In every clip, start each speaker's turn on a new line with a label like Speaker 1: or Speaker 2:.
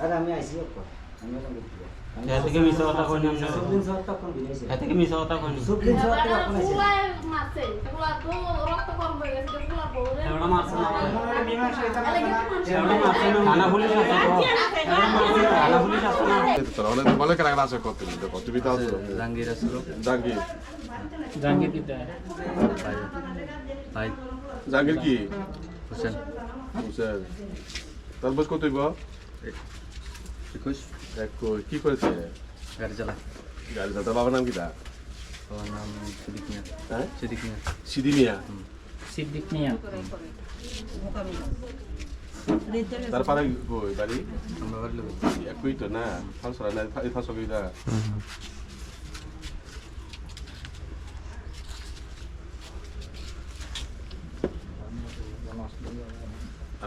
Speaker 1: আর আমি আইসি আমি
Speaker 2: এ থেকে মিছা কথা কইনি আমরা
Speaker 1: সুপ্রিম শহর তখন বিদেশে
Speaker 2: এ থেকে মিছা কথা
Speaker 1: সুপ্রিম
Speaker 2: মারছে না এওড়া মারছে না থানা পুলিশ আছে তো থানা পুলিশ আছে না
Speaker 3: তাহলে বলে কেন আছে কত কত বিতা আছে
Speaker 4: জাহাঙ্গীর আসলো।
Speaker 3: জাহাঙ্গীর
Speaker 2: জাঙ্গির দিতে
Speaker 4: ভাই ভাই
Speaker 3: জাহাঙ্গীর কি?
Speaker 4: হোসেন।
Speaker 3: তার বয়স কত
Speaker 4: একুশ
Speaker 3: এক কই, কি করেছে
Speaker 4: গাড়ি চালা
Speaker 3: গাড়ি তার বাবার নাম কি তা
Speaker 4: বাবার নাম সিদ্দিক মিয়া
Speaker 3: হ্যাঁ
Speaker 4: সিদ্দিক মিয়া
Speaker 3: সিদি মিয়া
Speaker 2: সিদ্দিক মিয়া
Speaker 3: তার পারে বাড়ি
Speaker 4: আমরা বাড়ি লোক
Speaker 3: একই তো না ফাঁস না এই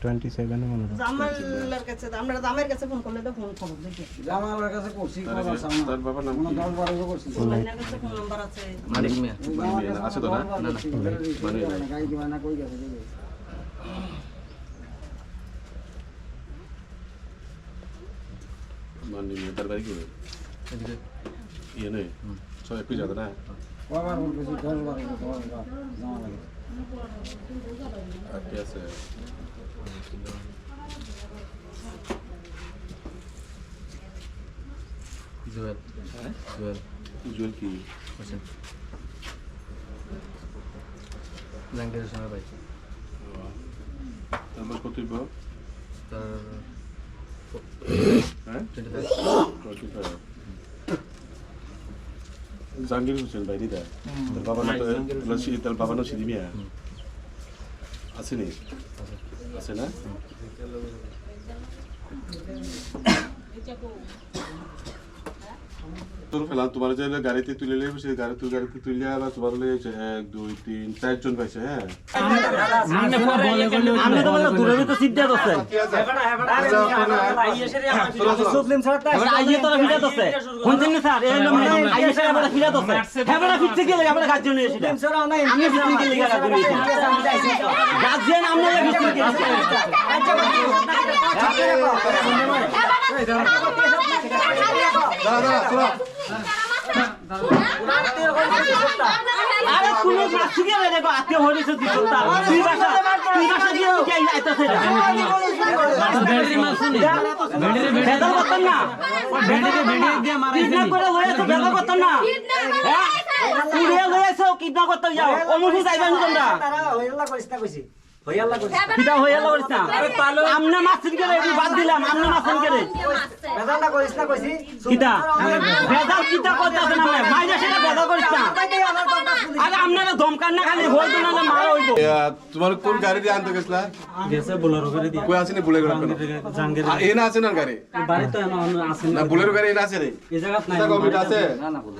Speaker 1: 27
Speaker 3: মনে হয়
Speaker 5: জামালের কাছে আমরা জামাইয়ের কাছে ফোন করলে তো ফোন ফোন দেখি।
Speaker 1: জামালের কাছে করছি
Speaker 3: তার বাবা নাম কি?
Speaker 1: দশ বারো করছি।
Speaker 3: ইয়ে নেই? সবাই একটু যাবে না?
Speaker 1: কবার বলতেছি দশ বারো জামালের
Speaker 3: আর কে আছে
Speaker 4: জুয়েল।
Speaker 3: হ্যাঁ?
Speaker 4: জুয়েল।
Speaker 3: কি?
Speaker 4: হোসেন জাহাঙ্গীর হোসেনের ভাই।
Speaker 3: তার কত
Speaker 4: তার
Speaker 3: জাহাঙ্গীর হোসেন বাইরে দা তার বাবার নাম তার বাবার নাম সিদি মিয়া আছে নি আছে না তোর ফেলাম তোমার যে গাড়িতে তুলে লে সে গাড়ি তুই গাড়িতে তুলে আবার তোমার লে এক দুই তিন চারজন পাইছে হ্যাঁ?
Speaker 2: আমি তো বলে দূরে তো সিট দছে
Speaker 1: সুপ্রিম শহর
Speaker 2: এবার আইয়ে তো ফিরা দছে কোনদিন স্যার? এই হলো আইয়ে স্যার এবার ফিরা দছে হ্যাঁ বড় ফিরতে গেলে আমরা কাজ জন্য এসেছি আমি ফিরতে গেলে কাজ জন্য এসেছি কাজ যেন আমরা ফিরতে গেলে
Speaker 3: দাঁড়া দাঁড়া শোনো
Speaker 2: আরে তুমি মাছি গেলে দেখো আজকে হরিছে দিছ তা তুই বাসা তুই বাসা দিয়ে কি আইতাছে বেড়ি মাসুনি না দিয়ে মারাইছে করে না হ্যাঁ তুই লইছো কিডন্যাপ করতে যাও অমুঠি যাইবেন তোমরা
Speaker 1: তারা হইলা কইছ না কইছি
Speaker 2: কিটা হয়ে গেল করিস না। আমনে বাদ দিলাম আমনে
Speaker 1: না কইছি।
Speaker 2: বেজাল করতেছে না মাইরে সেটা বেজাল করিস না। আরে আপনারা দমকান না খালি হইতো না মারা হইতো
Speaker 3: এ, তোমার কোন গাড়ি দিয়ে আনতে গেছিলা?
Speaker 2: গেছে বোলারো করে দিয়ে।
Speaker 3: কই আসেনি বুলের গাড়ি?
Speaker 2: জাঙ্গের
Speaker 3: এ না আছে না গাড়ি?
Speaker 2: বাড়ি তো এমন আছে
Speaker 3: না বুলের গাড়ি এ না আছে রে।
Speaker 2: এই জায়গা নাই।
Speaker 3: আছে?
Speaker 1: না না বলো